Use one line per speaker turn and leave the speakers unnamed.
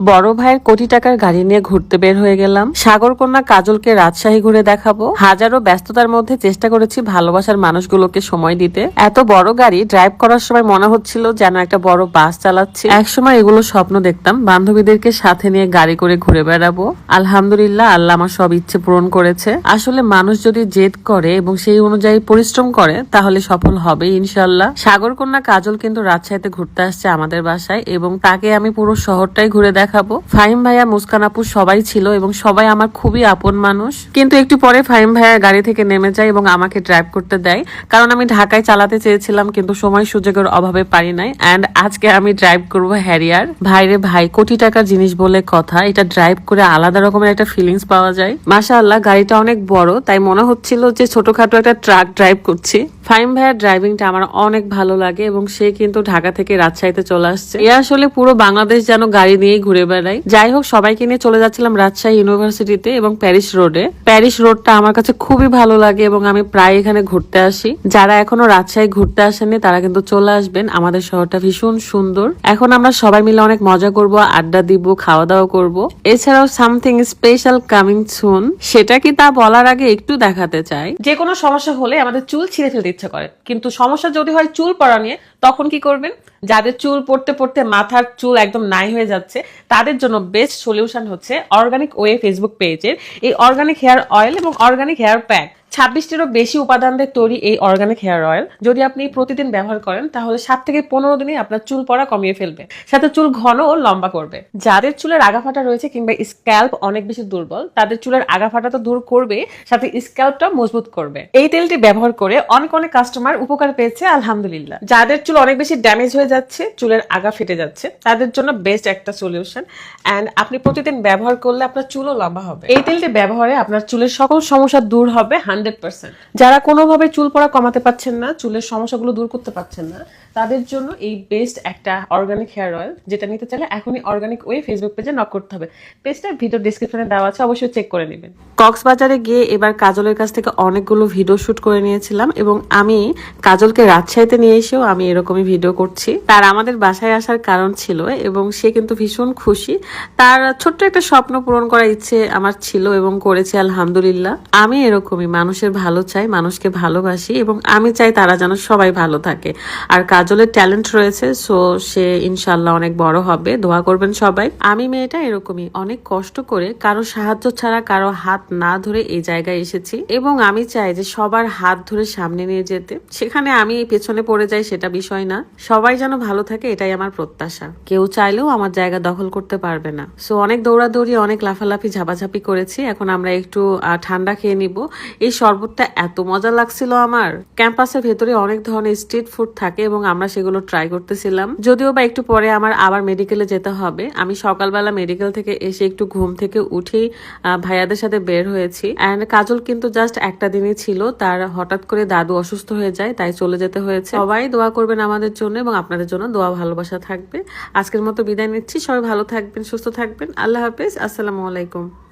বড় ভাইয়ের কোটি টাকার গাড়ি নিয়ে ঘুরতে বের হয়ে গেলাম। সাগর সাগরকন্যা কাজলকে রাজশাহী ঘুরে দেখাবো। হাজারো ব্যস্ততার মধ্যে চেষ্টা করেছি ভালোবাসার মানুষগুলোকে সময় দিতে। এত বড় গাড়ি ড্রাইভ করার সময় মনে হচ্ছিল যেন একটা বড় বাস চালাচ্ছি। একসময় এগুলো স্বপ্ন দেখতাম। বান্ধবীদেরকে সাথে নিয়ে গাড়ি করে ঘুরে বেড়াবো। আলহামদুলিল্লাহ, আল্লাহ আমার সব ইচ্ছে পূরণ করেছে। আসলে মানুষ যদি জেদ করে এবং সেই অনুযায়ী পরিশ্রম করে, তাহলে সফল হবে ইনশাল্লাহ সাগরকন্যা কাজল কিন্তু রাজশাহীতে ঘুরতে আসছে আমাদের বাসায় এবং তাকে আমি পুরো শহরটাই ঘুরে দেখাবো। ফাহিম ভাইয়া, মুস্কান আপু সবাই ছিল এবং সবাই আমার খুবই আপন মানুষ। কিন্তু একটু পরে ফাহিম ভাইয়া গাড়ি থেকে নেমে যায় এবং আমাকে ড্রাইভ করতে দেয়। কারণ আমি ঢাকায় চালাতে চেয়েছিলাম, কিন্তু সময় সুযোগের অভাবে পারি নাই। অ্যান্ড আজকে আমি ড্রাইভ করব হ্যারিয়ার ভাইরে ভাই, কোটি টাকার জিনিস বলে কথা। এটা ড্রাইভ করে আলাদা রকমের একটা ফিলিংস পাওয়া যায়। মাশা আল্লাহ গাড়িটা অনেক বড়, তাই মনে হচ্ছিল যে ছোটখাটো একটা ট্রাক ড্রাইভ করছি। ফাইম ভাইয়ার ড্রাইভিংটা আমার অনেক ভালো লাগে এবং সে কিন্তু ঢাকা থেকে রাজশাহীতে চলে আসছে। এ আসলে পুরো বাংলাদেশ যেন গাড়ি নিয়েই ঘুরে বেড়ায়। যাই হোক, সবাইকে নিয়ে চলে যাচ্ছিলাম রাজশাহী ইউনিভার্সিটিতে এবং প্যারিস রোডে প্যারিস রোডটা আমার কাছে খুবই ভালো লাগে এবং আমি প্রায় এখানে ঘুরতে আসি। যারা এখনও রাজশাহী ঘুরতে আসেনি তারা কিন্তু চলে আসবেন। আমাদের শহরটা ভীষণ সুন্দর। এখন আমরা সবাই মিলে অনেক মজা করব, আড্ডা দিব খাওয়া দাওয়া করব। এছাড়াও সামথিং স্পেশাল কামিং সুন সেটা কি তা বলার আগে একটু দেখাতে চাই।
যে কোনো সমস্যা হলে আমাদের চুল ছিঁড়ে ফেলতে ইচ্ছা করে। কিন্তু সমস্যা যদি হয় চুল পড়া নিয়ে তখন কি করবেন? যাদের চুল পড়তে পড়তে মাথার চুল একদম নাই হয়ে যাচ্ছে, তাদের জন্য বেস্ট সলিউশন হচ্ছে অর্গানিক ওয়ে ফেসবুক পেজের এই অর্গানিক হেয়ার অয়েল এবং অর্গানিক হেয়ার প্যাক ছাব্বিশটিরও বেশি উপাদান দিয়ে তৈরি এই অর্গানিক হেয়ার অয়েল যদি আপনি প্রতিদিন ব্যবহার করেন, তাহলে সাত থেকে পনেরো দিনে আপনার চুল পড়া কমিয়ে ফেলবে। সাথে চুল ঘন ও লম্বা করবে। যাদের চুলের আগাফাটা রয়েছে কিংবা স্ক্যাল্প অনেক বেশি দুর্বল, তাদের চুলের আগাফাটা তো দূর করবে, সাথে স্ক্যাল্পটা মজবুত করবে। এই তেলটি ব্যবহার করে অনেক অনেক কাস্টমার উপকার পেয়েছে, আলহামদুলিল্লাহ। যাদের চুল অনেক বেশি ড্যামেজ হয়ে যাচ্ছে, চুলের আগা ফেটে যাচ্ছে, তাদের জন্য বেস্ট একটা সলিউশন অ্যান্ড আপনি প্রতিদিন ব্যবহার করলে আপনার চুলও লম্বা হবে। এই তেলটি ব্যবহারে আপনার চুলের সকল সমস্যা দূর হবে হান্ড্রেড পার্সেন্ট। যারা কোনোভাবে চুল পড়া কমাতে পারছেন না চুলের সমস্যাগুলো দূর করতে পারছেন না তাদের জন্য এই বেস্ট একটা অর্গানিক হেয়ার অয়েল যেটা নিতে চাইলে এখনই অর্গানিক ওয়ে ফেসবুক পেজে নক করতে হবে। পেজটা ভিডিও ডিসক্রিপশনে দেওয়া আছে, অবশ্যই চেক করে নেবেন।
কক্সবাজারে গিয়ে এবার কাজলের কাছ থেকে অনেকগুলো ভিডিও শুট করে নিয়েছিলাম এবং আমি কাজলকে রাজশাহীতে নিয়ে এসেও আমি এরকমই ভিডিও করছি। তার আমাদের বাসায় আসার কারণ ছিল এবং সে কিন্তু ভীষণ খুশি। তার ছোট্ট একটা স্বপ্ন পূরণ করার ইচ্ছে আমার ছিল এবং করেছি, আলহামদুলিল্লাহ। আমি এরকমই, মানুষের ভালো চাই, মানুষকে ভালোবাসি এবং আমি চাই তারা যেন সবাই ভালো থাকে। আর কাজলের ট্যালেন্ট রয়েছে সো সে ইনশাল্লাহ অনেক বড় হবে। দোয়া করবেন সবাই। আমি মেয়েটা এরকমই অনেক কষ্ট করে কারও সাহায্য ছাড়া কারও হাত না ধরে এই জায়গায় এসেছি। এবং আমি চাই যে সবার হাত ধরে সামনে নিয়ে যেতে। সেখানে আমি পেছনে পড়ে যাই সেটা বিষয় না। সবাই যেন ভালো থাকে, এটাই আমার প্রত্যাশা। কেউ চাইলেও আমার জায়গা দখল করতে পারবে না। সো অনেক দৌড়াদৌড়ি, অনেক লাফালাফি, ঝাপাঝাপি করেছি। এখন আমরা একটু ঠান্ডা খেয়ে নিব। এই শরবতটা এত মজা লাগছিল আমার। ক্যাম্পাসের ভেতরে অনেক ধরনের স্ট্রিট ফুড থাকে এবং আমরা সেগুলো ট্রাই করতেছিলাম। যদিও বা একটু পরে আমার আবার মেডিকেলে যেতে হবে। আমি সকালবেলা মেডিকেল থেকে এসে একটু ঘুম থেকে উঠেই ভাইয়াদের সাথে বের হয়েছি। অ্যান্ড কাজল কিন্তু জাস্ট একটা দিনই ছিল। তার হঠাৎ করে দাদু অসুস্থ হয়ে যায়, তাই চলে যেতে হয়েছে। সবাই দোয়া করবেন আমাদের জন্য এবং আপনাদের জন্য দোয়া ভালোবাসা থাকবে। আজকের মতো বিদায় নিচ্ছি। সবাই ভালো থাকবেন, সুস্থ থাকবেন। আল্লাহ হাফেজ। আসসালামু আলাইকুম।